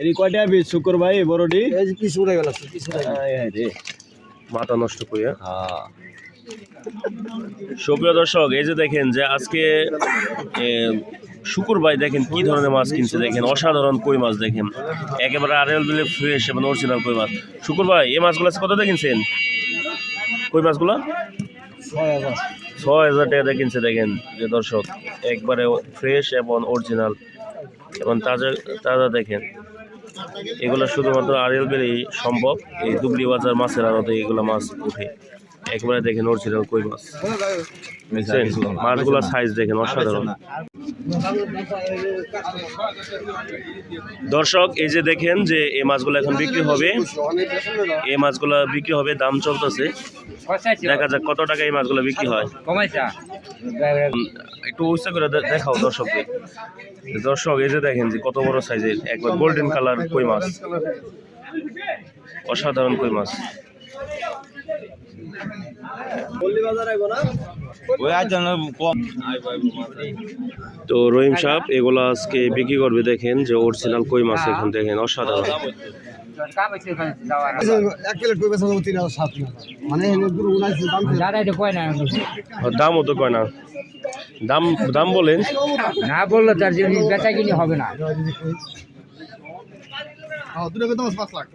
এরি কয়টা শুকর ভাই এই উড়ে গেল হায় রে। মাথা নষ্ট করিয়া হ্যাঁ? সুপ্রিয় দর্শক এই যে দেখেন যে আজকে শুকুর ভাই দেখেন কি ধরনের মাছ কিনছে দেখেন অসাধারণ কই মাছ দেখেন। একেবারে আরেল দিলে ফ্রেশ এবং অরিজিনাল কই মাছ। শুকুর ভাই এই মাছগুলো কত দিয়ে কিনছেন? কই মাছগুলো? ছয় হাজার। ছয় হাজার টাকা দিয়ে কিনছে দেখেন যে দর্শক একবারে ফ্রেশ এবং অরিজিনাল এবং তাজা তাজা দেখেন। এগুলো শুধুমাত্র আড়িয়াল বেলেই সম্ভব। এই দুবলি বাজার মাছের আড়তে এগুলো মাছ উঠে। একবারে দেখেন অরিজিনাল কই মাছ। মাছগুলোর সাইজ দেখেন অসাধারণ। দর্শক, এই যে দেখেন যে এই মাছগুলো এখন বিক্রি হবে। এই মাছগুলো বিক্রি হবে, দাম চলতেছে। দেখা যাক কত টাকা এই মাছগুলো বিক্রি হয়। একটু উচ্চ করে দেখাও দর্শককে। দর্শক, এই যে দেখেন যে কত বড় সাইজের একবার গোল্ডেন কালার কই মাছ? অসাধারণ কই মাছ? তো রহিম সাহেব এগুলো আজকে বিক্রি করবে দেখেন যে অরিজিনাল কই মাছ এখন দেখেন অসাধারণ। হাজার মানে দামও তো কয় না। দাম দাম বলেন। না বলল তার জন্য বেচা কিনি হবে না। হ্যাঁ, দুটো কত পাঁচ লাখ।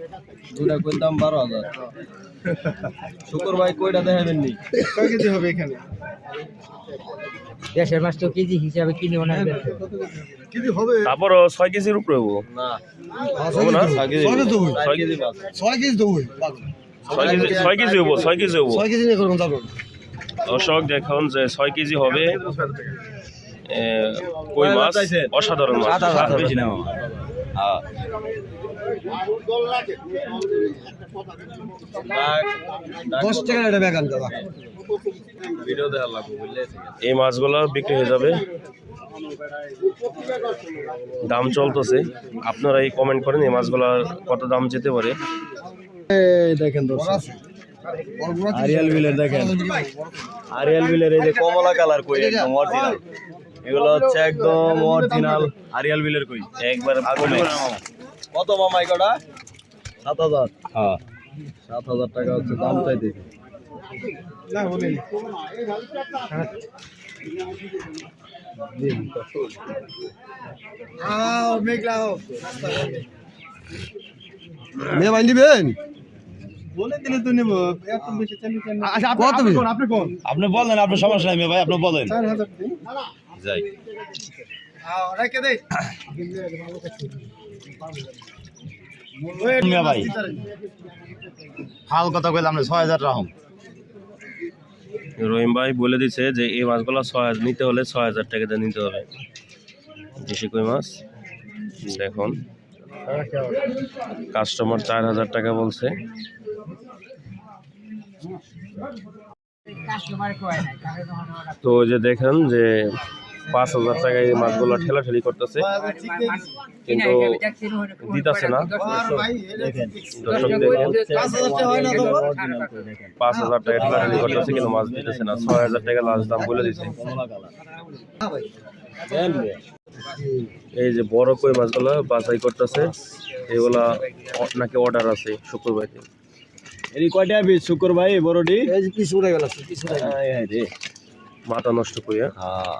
দুটা কই দাম বারো হাজার। শুকর ভাই কয়টা দেখাবেন নি হবে এখানে? দেশের মাছ তো কেজি হিসাবে কিনে কেজি হবে? তারপরও ছয় কেজির উপরে হব না। হবে না? ছয় কেজি ছয় কেজি মাছ। ছয় কেজি তো ছয় কেজি হব ছয় কেজি হব। ছয় কেজি নিয়ে করুন দর্শক দেখুন যে ছয় কেজি হবে কই মাছ? অসাধারণ মাছ। দশ দাদা এই মাছগুলো বিক্রি হয়ে যাবে। দাম চলতেছে। আপনারা এই কমেন্ট করেন এই মাছগুলোর কত দাম যেতে পারে? দেখেন আরিয়াল বিলের দেখেন। আরিয়াল বিলের এই যে কমলা কালার কই একদম অরিজিনাল এগুলো হচ্ছে একদম অরিজিনাল আরিয়াল বিলের কই? একবার কত মামা এগুলা সাত হাজার। হ্যাঁ। সাত হাজার টাকা হচ্ছে দাম চাইতে। মেয়ে বাইন দিবেন বলে দিলে তো নেব। এত বেশি চালিয়ে আচ্ছা আপনি কোন আপনি বলেন আপনার সমস্যা নাই ভাই আপনি বলেন। যাই। ভাই ফাল কথা কইলাম না ছয় হাজার রাহম। রহিম ভাই বলে দিছে যে এই মাছগুলো ছয় হাজার নিতে হলে ছয় হাজার টাকা দিয়ে নিতে হবে। দেশি কই মাছ? দেখুন। কাস্টমার চার হাজার টাকা বলছে। তো যে দেখেন যে পাঁচ হাজার টাকায় এই মাছগুলো ঠেলাঠেলি করতেছে। কিন্তু দিতেছে না। দর্শক দেখেন পাঁচ হাজার টাকা ঠেলাঠেলি করতেছে কিন্তু মাছ দিতেছে না। ছয় হাজার টাকা লাস্ট দাম বলে দিছে। এই যে বড় কই মাছগুলো বাছাই করতেছে এগুলা নাকি অর্ডার আছে শুক্রবারে এরি কয়টা পিস শুকর ভাই বড়টি? এই যে উড়ে গেল পিস উড়ে গেল। হ্যাঁ, আয় হায় রে মাথা নষ্ট করিয়া হ্যাঁ।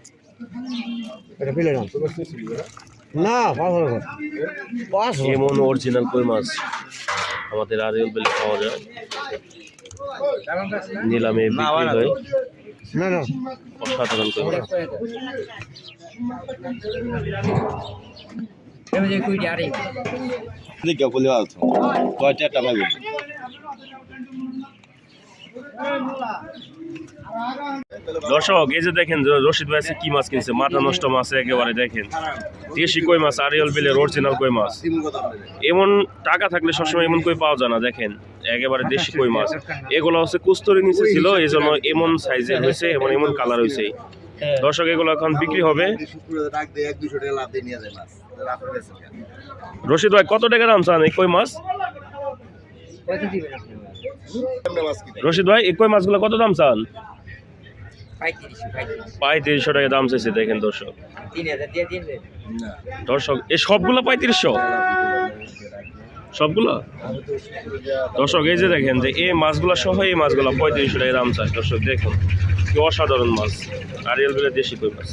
এটা পেলে ডান না পাঁচ হাজার পাঁচ এমন অরিজিনাল কই মাছ? আমাদের আরিয়াল বেলে পাওয়া যায়। নিলামে বিক্রি হয়। না না। অসাধারণ কই মাছ। আরে বলে আছো কয়টা টাকা দর্শক, এই যে দেখেন রশিদ ভাই কি মাছ কিনছে? মাথা নষ্ট মাছ একেবারে, দেখেন। দেশি কই মাছ, আরিয়াল বিলের অরিজিনাল কই মাছ? এমন টাকা থাকলে সবসময় এমন কই পাওয়া যায় না, দেখেন। একেবারে দেশি কই মাছ। এগুলো হচ্ছে কুস্তরি নিচে ছিল এই জন্য এমন সাইজের হয়েছে, এমন কালার হয়েছে। দর্শক, এগুলো এখন বিক্রি হবে। রশিদ ভাই, কত টাকা দাম চান এই কই মাছ? রশিদ ভাই, এই কই মাছগুলো কত দাম চান? পঁয়ত্রিশশো পঁয়ত্রিশ পঁয়ত্রিশশো টাকা দাম চাইছে দেখেন দর্শক। দর্শক এ সবগুলো পঁয়ত্রিশশো? সবগুলো? দর্শক এই যে দেখেন যে এই মাছগুলো সহ এই মাছগুলো পঁয়ত্রিশশো টাকা দাম চাই দর্শক দেখুন কি অসাধারণ মাছ। আরিয়াল বিলের দেশি কই মাছ?